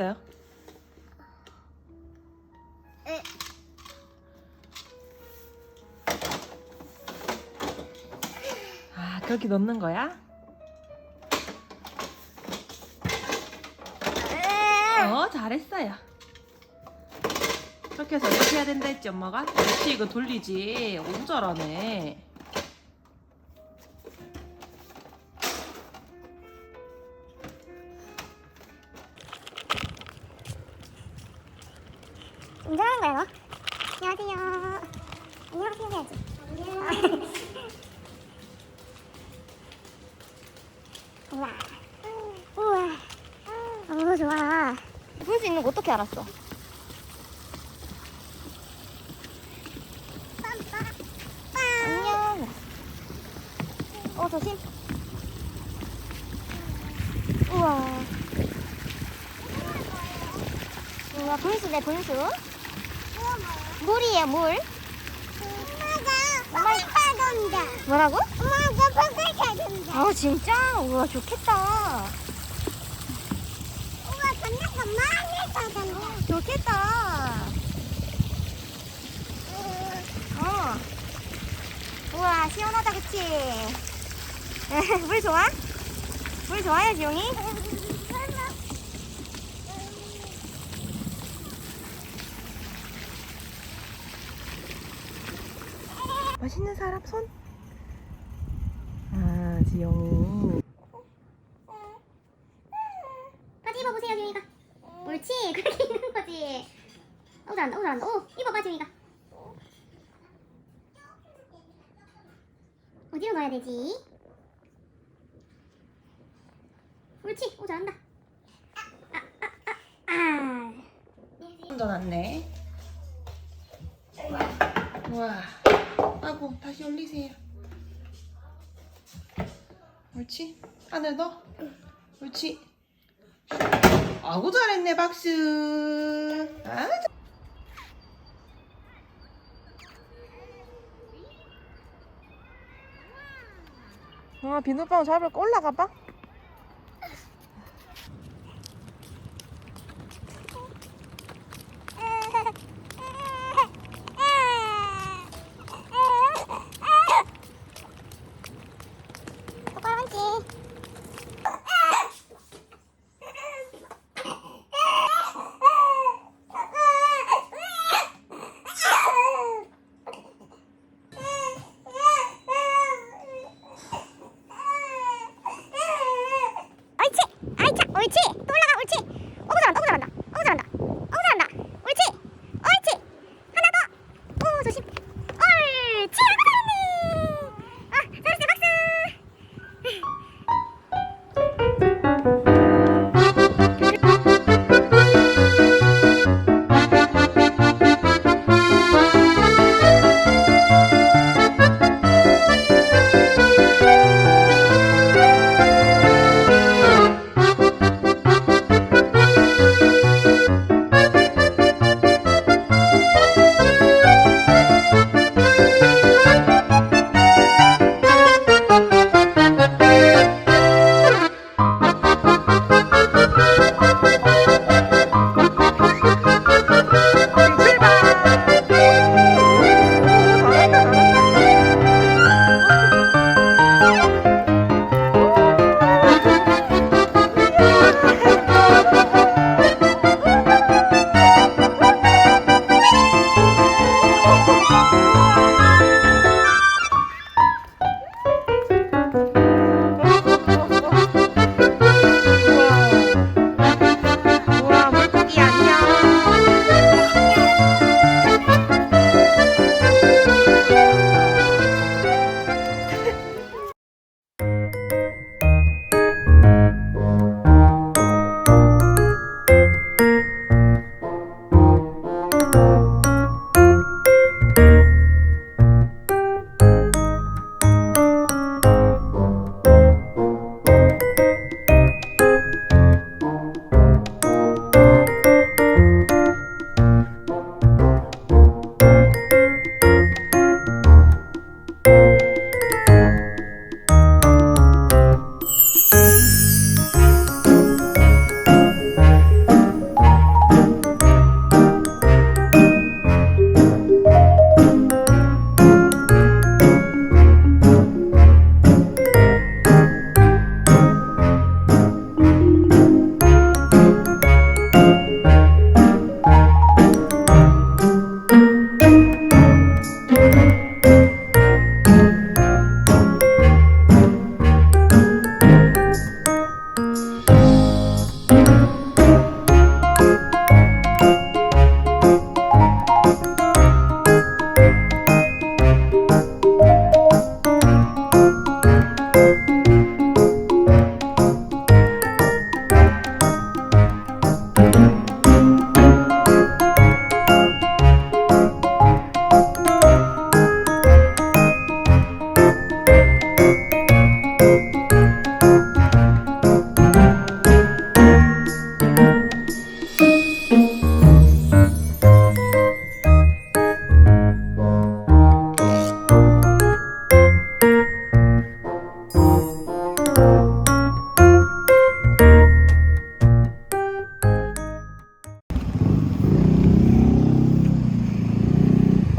재밌어요? 응. 아, 그렇게 넣는 거야? 어, 잘했어요. 그렇게 해서 이렇게 해야 된다 했지, 엄마가? 그렇지, 이거 돌리지. 너무 잘하네. 우와. 우와. 너무 좋아. 볼수 있는 거 어떻게 알았어? 안녕. 어, 조심. 우와. 우와, 분수네, 분수. 물이에요, 물. 엄마가. 뭐라고? 엄마가 물 타던다. 아, 진짜? 우와, 좋겠다. 우와, 건너가 많이 타던다. 좋겠다. 어. 우와, 시원하다, 그치? 물 좋아? 물 좋아요, 지용이? 맛있는 사람 손? 아, 지영이. 바지 입어보세요, 지용이가. 옳지, 그렇게 입는 거지. 오, 잘한다, 오, 잘한다. 오, 입어봐, 지용이가. 어디로 넣어야 되지? 옳지, 오, 잘한다. 아, 아, 아, 아. 손도 났네. 와. 아이고, 다시 올리세요. 옳지? 안에 넣어. 옳지? 아구 잘했네, 박수. 아, 자- 아, 비눗방울 잡을까? 올라가 봐.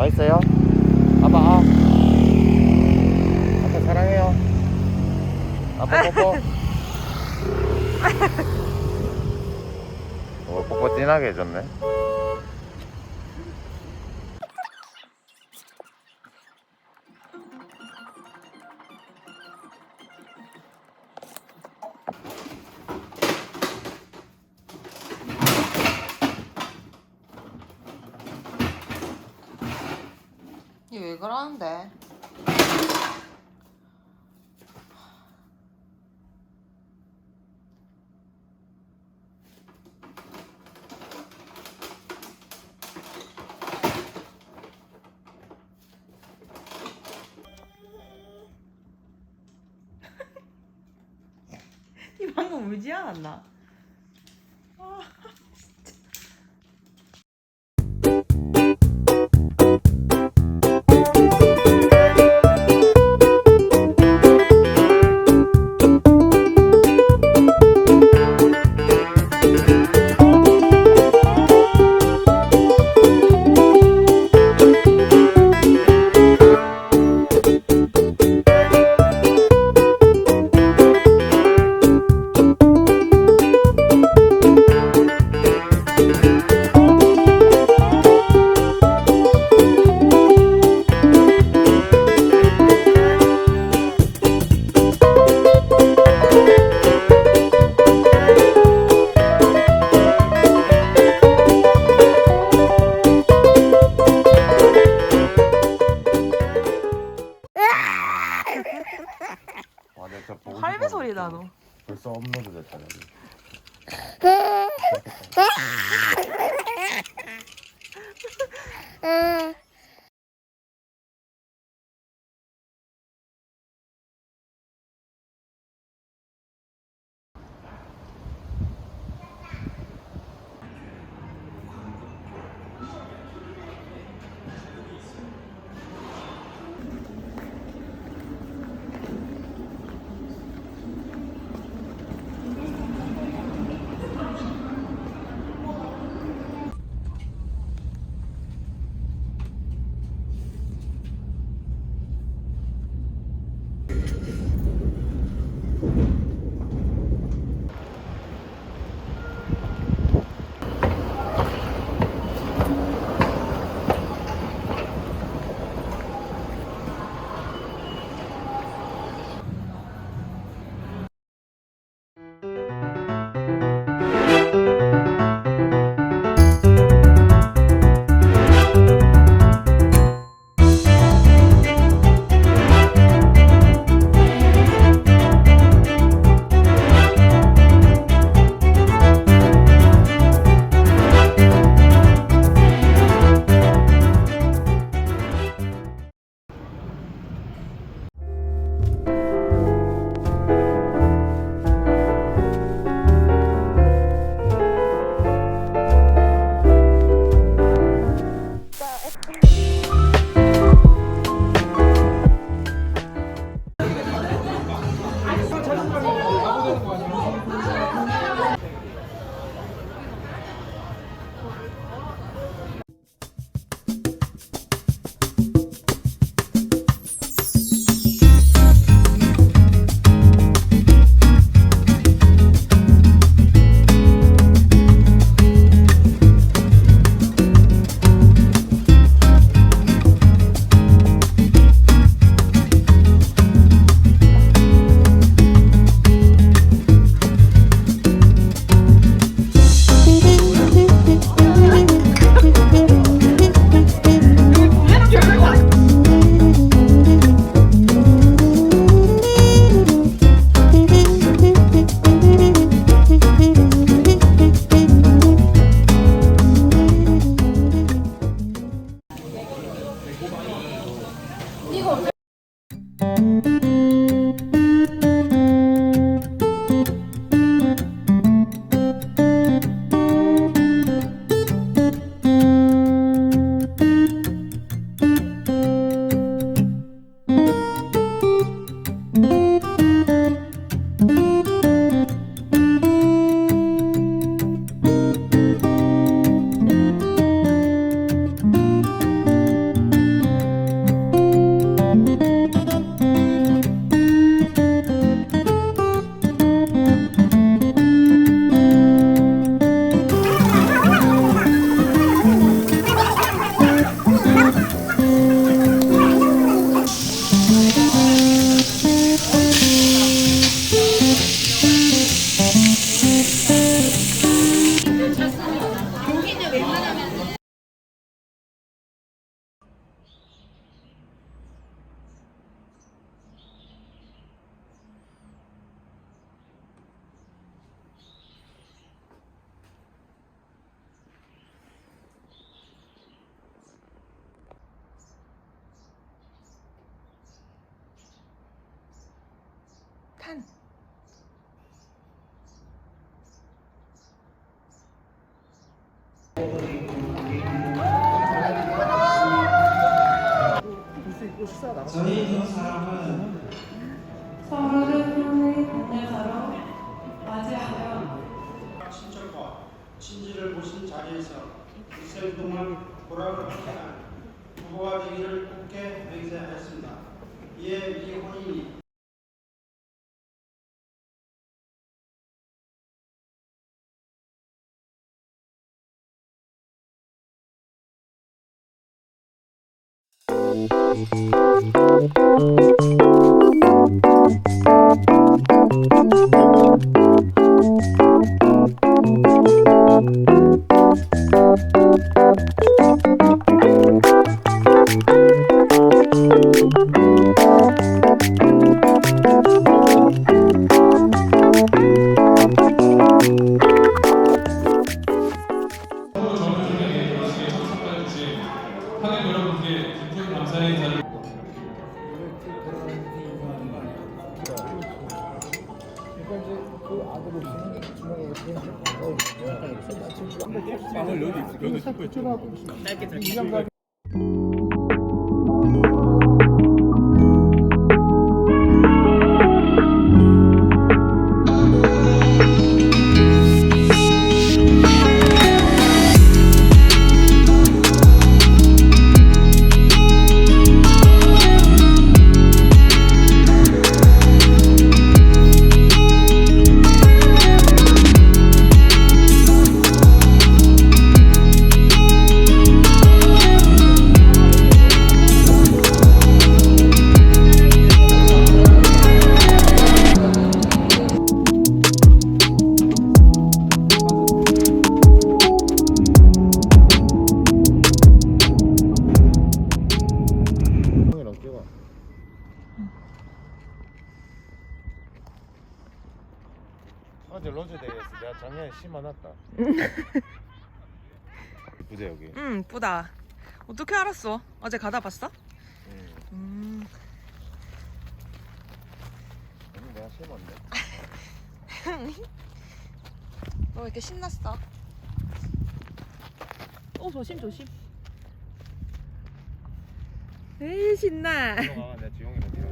맛있어요? 아빠 아. 아빠 사랑해요 아빠 뽀뽀 오 뽀뽀 진하게 해줬네 왜 그러는데? 이 방금 울지 않았나? 이거 산. 저희 두 사람은 친척과 친지를 모신 자리에서 일생 동안 보람을 함께한 부부가 되기를 굳게 맹세하였습니다. 이에 이 혼인이 하 형이랑 어제 로즈 데이에서 내가 작년에 심어놨다. 이쁘대 여기. 응, 이쁘다. 어떻게 알았어? 어제 가다 봤어? 응. 음. 오늘 내가 심었네. 너 왜 이렇게 신났어? 어, 조심, 조심. 에이, 신나. 들어가. 내가 지용이랑 찍어.